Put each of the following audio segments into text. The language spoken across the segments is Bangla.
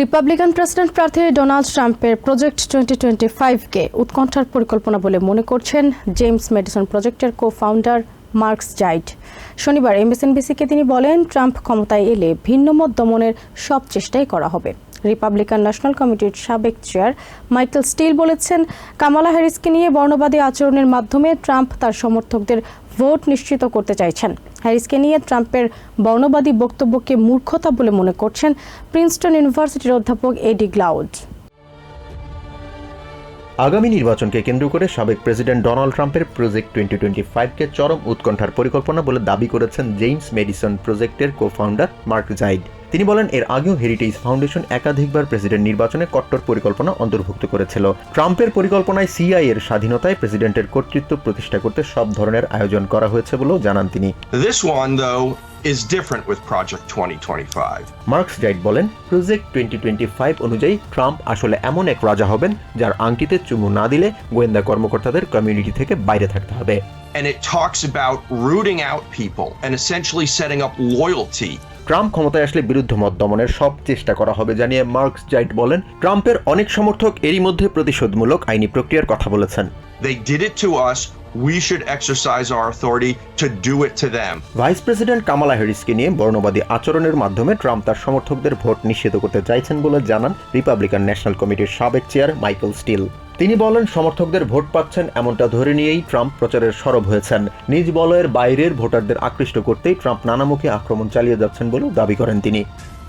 রিপাবলিকান প্রেসিডেন্ট প্রার্থী ডোনাল্ড ট্রাম্পের প্রজেক্ট টোয়েন্টি টোয়েন্টি ফাইভকে উৎকণ্ঠার পরিকল্পনা বলে মনে করছেন জেমস মেডিসন প্রজেক্টের কো ফাউন্ডার মার্কস জাইড শনিবার এমএসএনবিসিকে তিনি বলেন, ট্রাম্প ক্ষমতায় এলে ভিন্নমত দমনের সব চেষ্টাই করা হবে। রিপাবলিকান ন্যাশনাল কমিটির সাবেক চেয়ার মাইকেল স্টিল বলেছেন, কামালা হ্যারিসকে নিয়ে বর্ণবাদী আচরণের মাধ্যমে ট্রাম্প তার সমর্থকদের ভোট নিশ্চিত করতে চাইছেন। হ্যারিসকে নিয়ে ট্রাম্পের বর্ণবাদী বক্তব্যকে মূর্খতা বলে মনে করছেন প্রিন্সটন ইউনিভার্সিটির অধ্যাপক এডি গ্লাউড আগামী নির্বাচনকে কেন্দ্র করে সাবেক প্রেসিডেন্ট ডোনাল্ড ট্রাম্পের প্রজেক্ট টোয়েন্টি টোয়েন্টি ফাইভকে চরম উৎকণ্ঠার পরিকল্পনা বলে দাবি করেছেন জেমস মেডিসন প্রজেক্টের কো ফাউন্ডার মার্ক জাইড তিনি বলেন এর আগেও হেরিটেজ ফাউন্ডেশন একাধিকবার প্রেসিডেন্ট নির্বাচনে কট্টর পরিকল্পনা অন্তর্ভুক্ত করেছিল ট্রাম্পের পরিকল্পনায় সিআই এর স্বাধীনতায় প্রেসিডেন্টের কর্তৃত্ব প্রতিষ্ঠা করতে সব ধরনের আয়োজন করা হয়েছে বলেও জানান তিনি is different with Project 2025. Marks Zaid বলেন প্রজেক্ট টোয়েন্টি ফাইভ অনুযায়ী ট্রাম্প আসলে এমন এক রাজা হবেন যার আংটিতে চুমু না দিলে গোয়েন্দা কর্মকর্তাদের কমিউনিটি থেকে বাইরে থাকতে হবে And it talks about rooting out people and essentially setting up loyalty. Trump ক্ষমতায় আসলে বিরুদ্ধ মত দমনের সব চেষ্টা করা হবে জানিয়ে মার্কস জাইট বলেন ট্রাম্পের অনেক সমর্থক এরই মধ্যে প্রতিশোধমূলক আইনি প্রক্রিয়ার কথা বলেছেন They did it to us. We should exercise our authority to do it to them. Vice president Kamala হ্যারিসকে নিয়ে বর্ণবাদী আচরণের মাধ্যমে ট্রাম্প তার সমর্থকদের ভোট নিষিদ্ধ করতে চাইছেন বলে জানান রিপাবলিকান ন্যাশনাল কমিটির সাবেক চেয়ার মাইকেল স্টিল তিনি বলেন সমর্থকদের ভোট পাচ্ছেন এমনটা ধরে নিয়েই ট্রাম্প প্রচারের সরব হয়েছেন। নিজ বলয়ের বাইরের ভোটারদের আকৃষ্ট করতেই ট্রাম্প নানামুখী আক্রমণ চালিয়ে যাচ্ছেন বলেও দাবি করেন তিনি।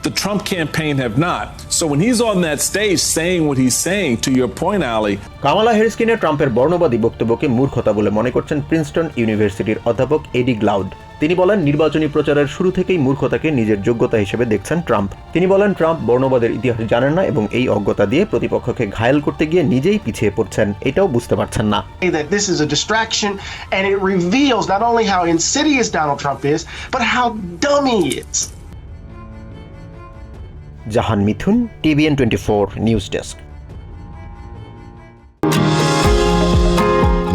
The Trump campaign have not. So when he's on that stage saying what he's saying, to your point, Ali, Kamala হ্যারিসকে নিয়ে ট্রাম্পের বর্ণবাদী বক্তব্যকে মূর্খতা বলে মনে করছেন প্রিন্সটন ইউনিভার্সিটির অধ্যাপক এডি গ্লাউড। তিনি বলেন নির্বাচনী প্রচারের শুরু থেকেই মূর্খতাকে নিজের যোগ্যতা হিসেবে দেখছেন ট্রাম্প। তিনি বলেন ট্রাম্প বর্ণবাদের ইতিহাস জানেন না এবং এই অজ্ঞতা দিয়ে প্রতিপক্ষকে ঘায়েল করতে গিয়ে নিজেই পিছিয়ে পড়ছেন। এটাও বুঝতে পারছেন না। That this is a distraction and it reveals not only how insidious Donald Trump is, but how dumb he is. Jahan Mithun TVN twenty four news desk.